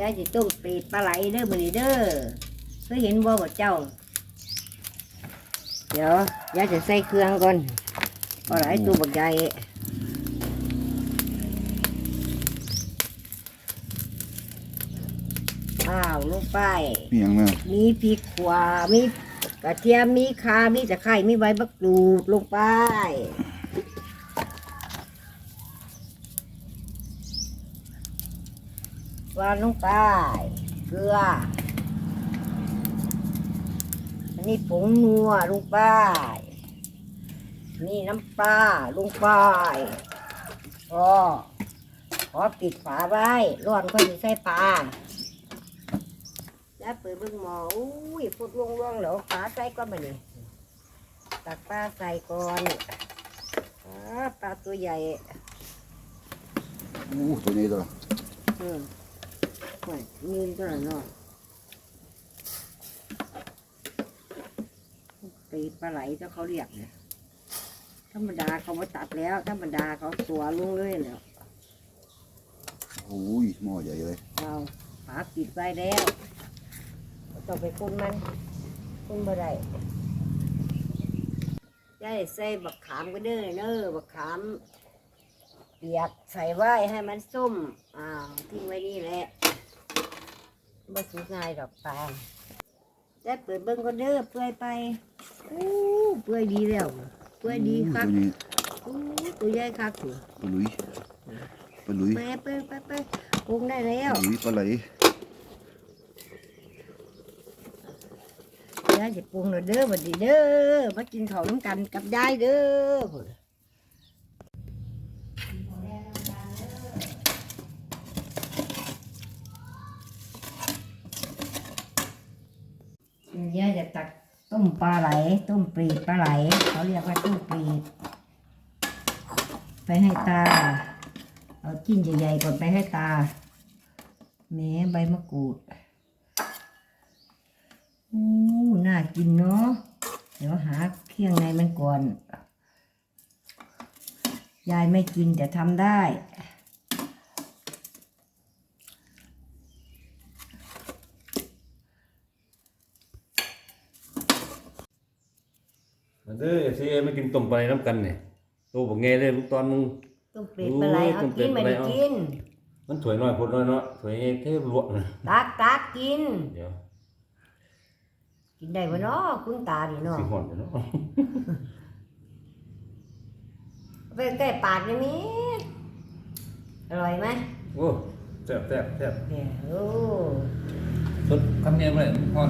ยายจะต้มปีดปลาไหลเด้อมื้อนี้เด้อเคยเห็นบ่บ่เจ้า เดี๋ยวยายจะใส่เครื่องก่อนปลาไหลตัวบักใหญ่อ้าวลงไป มีหยังแม่มีพริกขวามีกระเทียม มีข่ามีตะไคร้มีใบมะกรูดลงไป วางลงไปเกลือ อันนี้ผงนัวลงไป นี่น้ำปลาลงไปพอขอปิดฝาไว้ร้อนค่อยมีใส่ปลา แล้วเปิดเบิ่งหมออุ้ยพุดลงลงแล้วปลาใส่ก่อนมานี่ตักปลาใส่ก่อนอ่าปลาตัวใหญ่ อู้ตัวนี้ตัวอืม โอ้ยยืนตัวละเนาะปีปลาไหลเจ้าเขาเรียกเนี่ยธรรมดาเขามาตัดแล้ว ธรรมดาเขาตัวลงเลยแล้วโอ้ยหม้อใหญ่เลย เราฝาปิดไว้แล้วบ่ต้องไปคนมันคนบ่ได้ได้ใส่บักขามก็เด้อเน้อบักขามเปียกใส่ไว้ให้มันส้ม อ้าวทิ้งไว้นี่แหละ บ่สุกง่ายดอกปลาได้เปิดเบิ่งก็เด้อเปื่อยไปอู้เปื่อยดีแล้วเปื่อยดีคักตัวนี้อู้ตัวใหญ่คักถือปลาหลุยปลาหลุยไปไปไปไปปรุงได้แล้วปลาหลุยปลาไหลยายจะปรุงแล้วเด้อบัดนี้เด้อมากินข้าวน้ำกันกับยายเด้อ พุ่นยายจะตักต้มปลาไหล ต้มปลีดปลาไหล เขาเรียกว่าต้มปลีด ไปให้ตา เอาจิ้นใหญ่ๆก่อนไปให้ตาแหม้ใบมะกรูดอู้น่ากินเนาะเดี๋ยวหาเครื่องในมันก่อน ยายไม่กินแต่ทำได้ มาเด้อซีมากินต้มปลาไหลน้ำกันเนี่ยตัวบอกไงเลยลูกตอนมึง ต้มเป็ดปลาไหลเอาต้มเป็กิดนปไม่ลาไหลได้เอากิน มันถวยน้อยพดน้อยเนาะถวยเทพลวกนะตักตักกิน เดี๋ยว กินได้ปะเนาะคุณตาดิเนาะสิหอนเดี๋ยวเนาะไปใกล้ปากนี่มีอร่อยไหมโอ้แซ่บแซ่บแซ่บเนี่ยโอ้สดคำเนียงเลยหอน